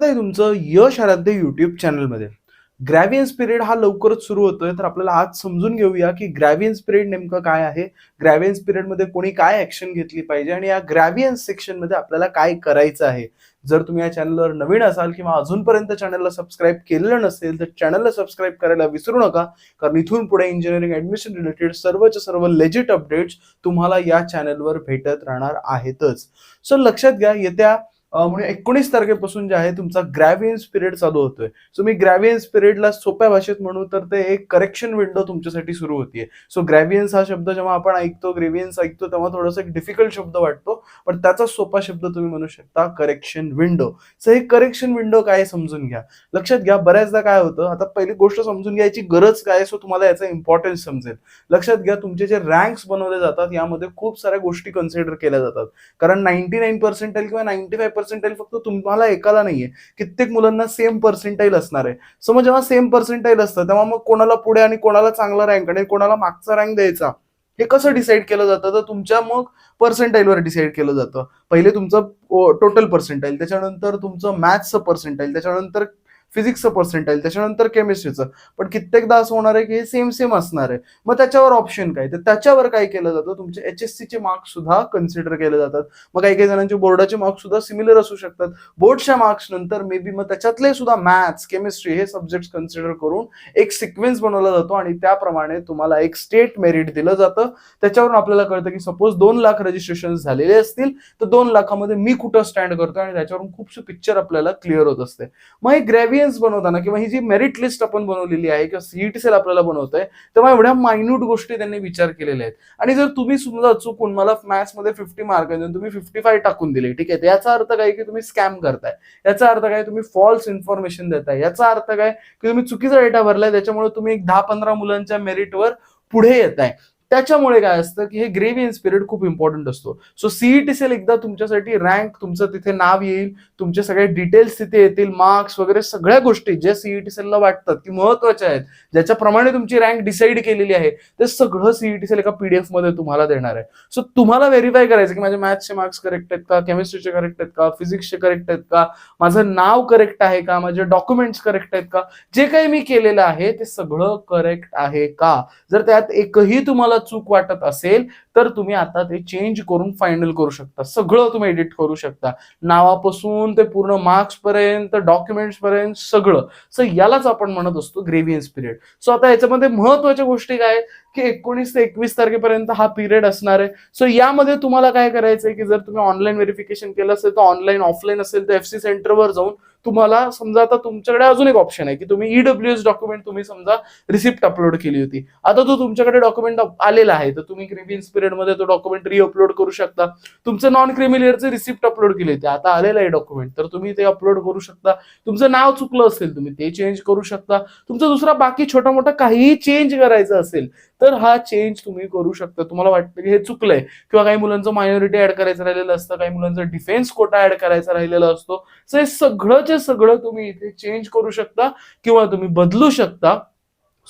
आहे तुमचं यश आराध्य युट्यूब चॅनलमध्ये ग्रॅव्हियन्स पिरियड हा लवकरच सुरू होतोय तर आपल्याला आज समजून घेऊया की ग्रॅव्हियन्स पिरियड नेमकं काय आहे ग्रॅव्हियन्स पिरियडमध्ये कोणी काय ऍक्शन घेतली पाहिजे आणि या ग्रॅव्हियन्स सेक्शनमध्ये आपल्याला काय करायचं आहे. जर तुम्ही या चॅनलवर नवीन असाल किंवा अजूनपर्यंत चॅनलला सबस्क्राईब केलेलं नसेल तर चॅनलला सबस्क्राईब करायला विसरू नका कारण इथून पुढे इंजिनिअरिंग ऍडमिशन रिलेटेड सर्वच्या सर्व लेजिट अपडेट्स तुम्हाला या चॅनलवर भेटत राहणार आहेतच. सो लक्षात घ्या येत्या म्हणून म्हणजे एकोणीस तारखेपासून जे आहे तुमचा ग्रॅव्हियन्स पिरियड चालू होतोय. सो मी ग्रॅव्हियन्स पिरियडला सोप्या भाषेत म्हणू तर ते एक करेक्शन विंडो तुमच्यासाठी सुरू होतीये. सो ग्रॅव्हियन्स हा शब्द जेव्हा आपण ऐकतो ग्रेव्हियन्स ऐकतो तेव्हा थोडासा एक डिफिकल्ट शब्द वाटतो. पण त्याचा सोपा शब्द तुम्ही म्हणू शकता करेक्शन विंडो सो हे करेक्शन विंडो काय आहे समजून घ्या. लक्षात घ्या बऱ्याचदा काय होतं आता पहिली गोष्ट समजून घ्यायची गरज काय सो तुम्हाला याचा इम्पॉर्टन्स समजेल. लक्षात घ्या तुमचे जे रँक्स बनवले जातात यामध्ये खूप साऱ्या गोष्टी कन्सिडर केल्या जातात. कारण नाईन्टी नाईन पर्सेंटेल किंवा नाईन्टी फाय पर्सेंटाईल फक्त तुम्हाला एकाला नाहीये. कित्येक मुलांना सेम पर्सेंटाईल असणार आहे. सो मग जेव्हा सेम पर्सेंटाईल असतं तेव्हा मग कोणाला पुढे आणि कोणाला चांगला रँक आणि कोणाला मागचा रँक द्यायचा? हे कसं डिसाईड केलं जातं? तर तुमच्या मग पर्सेंटाईलवर डिसाईड केलं जातं. पहिले तुमचं टोटल पर्सेंटाईल त्याच्यानंतर तुमचं मॅथ्सचं पर्सेंटाईल त्याच्यानंतर फिजिक्सचं पर्सेंटाईल त्याच्यानंतर केमिस्ट्रीचं पण कित्येकदा असं होणार आहे की हे सेम सेम असणार आहे. मग त्याच्यावर ऑप्शन काय? तर त्याच्यावर काय केलं जातं? तुमचे एच एस सीचे मार्क्स सुद्धा कन्सिडर केले जातात. मग काही काही जणांचे बोर्डाचे मार्क्स सुद्धा सिमिलर असू शकतात. बोर्डच्या मार्क्स नंतर मे बी मग त्याच्यातले सुद्धा मॅथ्स केमिस्ट्री हे सब्जेक्ट कन्सिडर करून एक सिक्वेन्स बनवला जातो आणि त्याप्रमाणे तुम्हाला एक स्टेट मेरिट दिलं जातं. त्याच्यावरून आपल्याला कळतं की सपोज दोन लाख रजिस्ट्रेशन झालेले असतील तर दोन लाखामध्ये मी कुठं स्टँड करतो आणि त्याच्यावरून खूपसे पिक्चर आपल्याला क्लिअर होत असते. मग हे ग्रॅव्हियन्स बनवताना किंवा ही जी मेरिट लिस्ट आपण बनवलेली आहे किंवा सीईटी सेल आपल्याला बनवतोय तेव्हा एवढ्या मायन्यूट गोष्टी त्यांनी विचार केलेल्या आहेत. आणि जर तुम्ही समजा चुकून मला मॅथ्समध्ये फिफ्टी मार्क आहे तुम्ही फिफ्टी फाय टाकून दिले ठीक आहे? याचा अर्थ काय की तुम्ही स्कॅम करताय. याचा अर्थ काय तुम्ही फॉल्स इन्फॉर्मेशन देताय. याचा अर्थ काय की तुम्ही चुकीचा डेटा भरलाय त्याच्यामुळे तुम्ही एक दहा पंधरा मुलांच्या मेरिटवर पुढे येत आहे त्याच्यामुळे काय असतं की हे ग्रेव्ही इन स्पिरिट खूप इम्पॉर्टंट असतो. सो सीईटी सेल एकदा तुमच्यासाठी रँक तुमचं तिथे नाव येईल तुमचे सगळे डिटेल्स तिथे येतील मार्क्स वगैरे सगळ्या गोष्टी ज्या सीईटी सेलला वाटतात की महत्त्वाच्या आहेत. ज्याच्याप्रमाणे तुमची रँक डिसाईड केलेली आहे ते सगळं सीईटी सेल एका पीडीएफमध्ये तुम्हाला देणार आहे. सो तुम्हाला व्हेरीफाय करायचं की माझे मॅथ्सचे मार्क्स करेक्ट आहेत का केमिस्ट्रीचे करेक्ट आहेत का फिजिक्सचे करेक्ट आहेत का माझं नाव करेक्ट आहे का माझे डॉक्युमेंट्स करेक्ट आहेत का जे काही मी केलेलं आहे ते सगळं करेक्ट आहे का? जर त्यात एकही तुम्हाला चूक वाटत असेल तर तुम्ही आता ते चेंज करून फायनल करू शकता. सगळं तुम्ही एडिट करू शकता. नावापासून ते पूर्ण मार्क्स पर्यंत डॉक्युमेंट्स पर्यंत सगळं. सो यालाच आपण म्हणत असतो ग्रेव्हियन्स पिरियड सो आता याच्यामध्ये महत्त्वाच्या गोष्टी काय आहेत? की एकोणीस ते एकवीस तारखेपर्यंत हा पिरियड असणार आहे. सो यामध्ये तुम्हाला काय करायचंय की जर तुम्ही ऑनलाईन व्हेरिफिकेशन केलं असेल तर ऑनलाईन ऑफलाईन असेल तर एफ सी सेंटरवर जाऊन तुम्हाला समजा आता तुमच्याकडे अजून एक ऑप्शन आहे की तुम्ही ईडब्ल्यू एस डॉक्युमेंट तुम्ही समजा रिसिप्ट अपलोड केली होती. आता तो तुमच्याकडे डॉक्युमेंट आलेला आहे तर तुम्ही ग्रेव्हियन्स पिरियडमध्ये तो डॉक्युमेंट रिअपलोड करू शकता. तुमचं नॉन क्रिमिलियरचे रिसिप्ट अपलोड केले होते आता आलेलं आहे डॉक्युमेंट तर तुम्ही ते अपलोड करू शकता. तुमचं नाव चुकलं असेल तुम्ही ते चेंज करू शकता. तुमचं दुसरा बाकी छोटा मोठा काहीही चेंज करायचं असेल तर हा चेंज तुम्ही करू शकता. तुम्हाला वाटतं की हे चुकलंय किंवा काही मुलांचं मायनॉरिटी ऍड करायचं राहिलेलं असतं काही मुलांचं डिफेन्स कोटा ऍड करायचा राहिलेला असतो. सो हे सगळंचे सगळं तुम्ही इथे चेंज करू शकता किंवा तुम्ही बदलू शकता.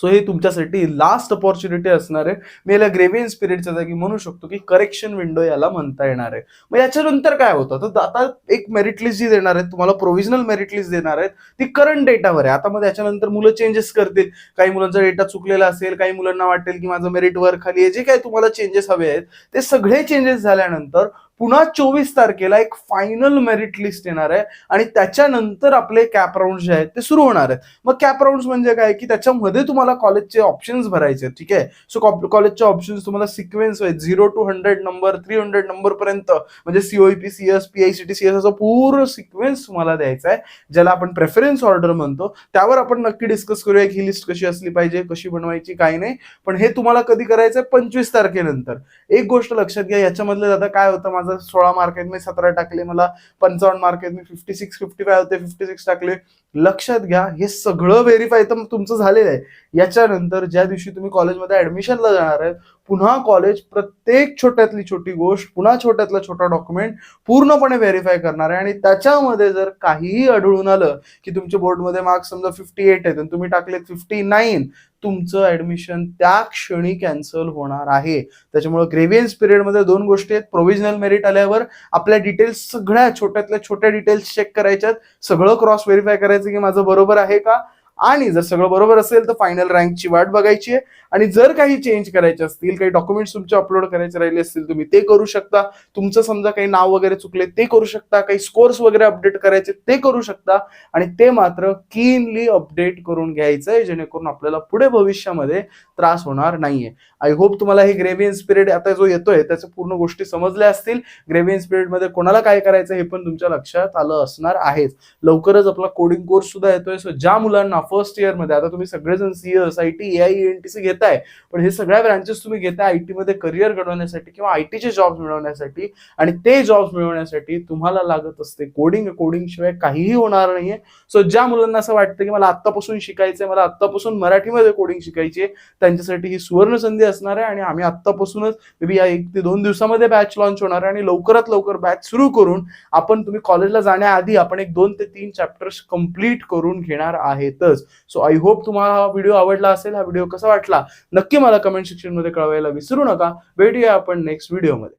सो हे तुमच्यासाठी लास्ट अपॉर्च्युनिटी असणार आहे. मी याला ग्रेव्हियन्स पिरियडच्या जागी म्हणू शकतो की करेक्शन विंडो याला म्हणता येणार आहे. मग याच्यानंतर काय होतं? तर आता एक मेरिट लिस्ट जी देणार आहेत तुम्हाला प्रोव्हिजनल मेरिट लिस्ट देणार आहेत ती करंट डेटावर आहे. आता मग त्याच्यानंतर मुलं चेंजेस करतील. काही मुलांचा डेटा चुकलेला असेल काही मुलांना वाटेल की माझं मेरिट वर खाली आहे. जे काही तुम्हाला चेंजेस हवे आहेत ते सगळे चेंजेस झाल्यानंतर पुन्हा चोवीस तारखेला एक फायनल मेरिट लिस्ट येणार आहे आणि त्याच्यानंतर आपले कॅप राऊंड जे आहेत ते सुरू होणार आहेत. मग कॅप राऊंड म्हणजे काय? की त्याच्यामध्ये तुम्हाला कॉलेजचे ऑप्शन्स भरायचे ठीक आहे? सो कॉलेजचे ऑप्शन्स तुम्हाला सिक्वेन्स आहेत. Zero two hundred number three hundred number पर्यंत. म्हणजे COP CS P I C T C S असं पूर्ण सिक्वेन्स तुम्हाला द्यायचा आहे ज्याला आपण प्रेफरन्स ऑर्डर म्हणतो. त्यावर आपण नक्की डिस्कस करूया की ही लिस्ट कशी असली पाहिजे कशी बनवायची काय नाही. पण हे तुम्हाला कधी करायचं आहे? पंचवीस तारखेनंतर. एक गोष्ट लक्षात घ्या याच्यामधलं दादा काय होतं? माझं सोळा मार्क आहेत मी सतरा टाकले मला पंचावन्न मार्क आहेत मी फिफ्टी सिक्स फिफ्टी फाय होते फिफ्टी सिक्स टाकले. लक्षात घ्या हे सगळं व्हेरीफाय तर तुमचं झालेलं आहे. याच्यानंतर ज्या दिवशी तुम्ही कॉलेजमध्ये ऍडमिशनला जाणार आहे पुन्हा कॉलेज प्रत्येक छोट्यातली छोटी गोष्ट पुन्हा छोट्यातला छोटा डॉक्युमेंट पूर्णपणे व्हेरीफाय करणार आहे. आणि त्याच्यामध्ये जर काहीही आढळून आलं की तुमच्या बोर्डमध्ये मार्क्स समजा फिफ्टी एट आहेत आणि तुम्ही टाकलेत फिफ्टी नाईन तुमचं ऍडमिशन त्या क्षणी कॅन्सल होणार आहे. त्याच्यामुळे ग्रेव्हियन्स पिरियडमध्ये दोन गोष्टी आहेत. प्रोव्हिजनल मेरिट आल्यावर आपल्या डिटेल्स सगळ्या छोट्यातल्या छोट्या डिटेल्स चेक करायच्यात. सगळं क्रॉस व्हेरीफाय करायचं की माझं बरोबर आहे का? आणि जर सगळं बरोबर असेल तर फायनल रँकची वाट बघायची आहे. आणि जर काही चेंज करायचे असतील काही डॉक्युमेंट्स तुमचे अपलोड करायचे राहिले असतील तुम्ही ते करू शकता. तुमचं समजा काही नाव वगैरे चुकले ते करू शकता. काही स्कोर्स वगैरे अपडेट करायचे ते करू शकता. आणि ते मात्र क्लीनली अपडेट करून घ्यायचं आहे जेणेकरून आपल्याला पुढे भविष्यामध्ये त्रास होणार नाहीये. आय होप तुम्हाला हे ग्रेव्हियन्स पिरियड आता जो येतोय त्याच्या पूर्ण गोष्टी समजल्या असतील. ग्रेव्हियन्स पिरियडमध्ये कोणाला काय करायचं हे पण तुमच्या लक्षात आलं असणार आहेच. लवकरच आपला कोडिंग कोर्स सुद्धा येतोय. सो ज्या मुलांना फर्स्ट इयरमध्ये आता तुम्ही सगळेजण सीएस आय टी एआय घेताय पण हे सगळ्या ब्रांचेस तुम्ही घेताय आय टीमध्ये करिअर घडवण्यासाठी किंवा आय टीचे जॉब्स मिळवण्यासाठी आणि ते जॉब्स मिळवण्यासाठी तुम्हाला लागत असते कोडिंग कोडिंग शिवाय काहीही होणार नाहीये. सो ज्या मुलांना असं वाटतं की मला आत्तापासून शिकायचंय मला आत्तापासून मराठीमध्ये कोडिंग शिकायची आहे त्यांच्यासाठी ही सुवर्ण संधी असणार आहे आणि आम्ही आत्तापासूनच मे बी या एक ते दोन दिवसामध्ये बॅच लॉन्च होणार आहे आणि लवकरात लवकर बॅच सुरू करून आपण तुम्ही कॉलेजला जाण्याआधी आपण एक दोन ते तीन चॅप्टर्स कंप्लीट करून घेणार आहेतच. सो आय होप तुम्हाला हा व्हिडिओ आवडला असेल हा व्हिडिओ कसा वाटला? नक्की मला कमेंट सेक्शनमध्ये कळवायला विसरू नका. भेटूया आपण नेक्स्ट व्हिडिओमध्ये